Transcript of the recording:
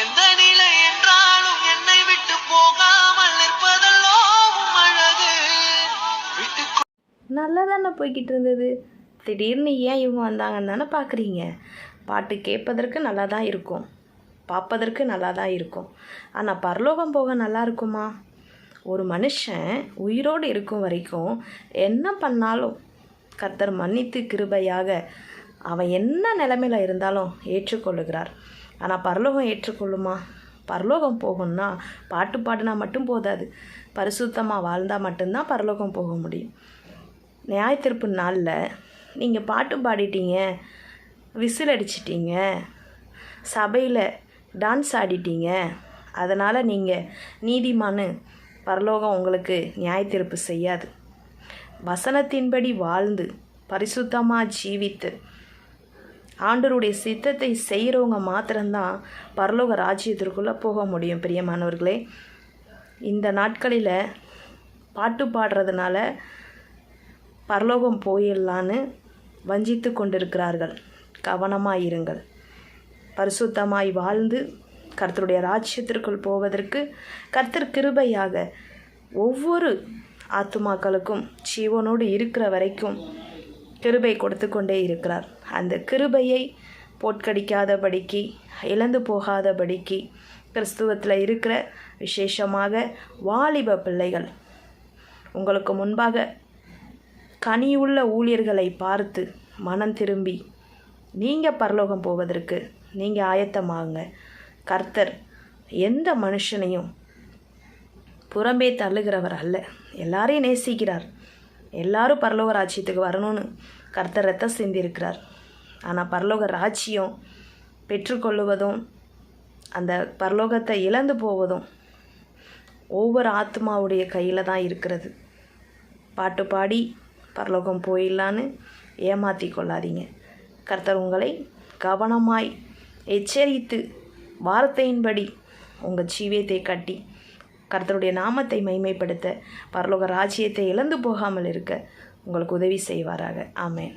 எந்த நிலை என்றாலும் என்னை விட்டு போகாமல் நிற்பதல்லோ அழகு. நல்லா தானே போய்கிட்டு இருந்தது? திடீர்னு ஏன் இவங்க வந்தாங்கன்னு தானே பார்க்குறீங்க பாட்டு கேட்பதற்கு நல்லா தான் இருக்கும். பார்ப்பதற்கு நல்லா தான் இருக்கும். ஆனால் பரலோகம் போக நல்லா இருக்குமா? ஒரு மனுஷன் உயிரோடு இருக்கும் வரைக்கும் என்ன பண்ணாலும் கர்த்தர் மன்னித்து கிருபையாக அவன் என்ன நிலைமையில் இருந்தாலும் ஏற்றுக்கொள்ளுகிறார். ஆனால் பரலோகம் ஏற்றுக்கொள்ளுமா? பரலோகம் போகணும்னா பாட்டு பாடினா மட்டும் போதாது. பரிசுத்தமாக வாழ்ந்தால் மட்டும்தான் பரலோகம் போக முடியும். நியாயத்திருப்பு நாளில் நீங்கள் பாட்டு பாடிட்டீங்க விசில் அடிச்சிட்டீங்க சபையில் டான்ஸ் ஆடிட்டீங்க அதனால் நீங்கள் நீதிமானு பரலோகம் உங்களுக்கு நியாயத்திருப்பு செய்யாது. வசனத்தின்படி வாழ்ந்து பரிசுத்தமாக ஜீவித்து ஆண்டவருடைய சித்தத்தை செய்கிறவங்க மாத்திரம்தான் பரலோக ராஜ்யத்திற்குள்ளே போக முடியும் பிரியமானவர்களே. இந்த நாட்களில் பாட்டு பாடுறதுனால பரலோகம் போயிடலான்னு வஞ்சித்து கொண்டிருக்கிறார்கள். கவனமாக இருங்கள். பரிசுத்தமாய் வாழ்ந்து கர்த்தருடைய ராஜ்யத்திற்குள் போவதற்கு கர்த்தர் கிருபையாக ஒவ்வொரு ஆத்துமாக்களுக்கும் ஜீவனோடு இருக்கிற வரைக்கும் கிருபை கொடுத்து கொண்டே இருக்கிறார். அந்த கிருபையை போட்கடிக்காதபடிக்கு இழந்து போகாதபடிக்கு கிறிஸ்துவத்தில் இருக்கிற விசேஷமாக வாலிப பிள்ளைகள் உங்களுக்கு முன்பாக கனியுள்ள ஊழியர்களை பார்த்து மனம் திரும்பி நீங்கள் பரலோகம் போவதற்கு நீங்கள் ஆயத்தமாகுங்க. கர்த்தர் எந்த மனுஷனையும் புறம்பே தள்ளுகிறவர் அல்ல. எல்லாரையும் நேசிக்கிறார். எல்லாரும் பரலோக ராஜ்யத்துக்கு வரணும்னு கர்த்தர் ரத்தம் சிந்திருக்கிறார் ஆனால் பரலோக ராஜ்யம் பெற்றுக்கொள்ளுவதும் அந்த பரலோகத்தை இழந்து போவதும் ஒவ்வொரு ஆத்மாவுடைய கையில் தான் இருக்கிறது. பாட்டு பாடி பரலோகம் போயிடலான்னு ஏமாற்றி கொள்ளாதீங்க. கர்த்தர் உங்களை கவனமாய் எச்சரித்து வார்த்தையின்படி உங்கள் ஜீவியத்தை கட்டி கர்த்தருடைய நாமத்தை மைமைப்படுத்த பரலோக ராஜ்யத்தை இழந்து போகாமல் இருக்க உங்களுக்கு உதவி செய்வாராக. ஆமேன்.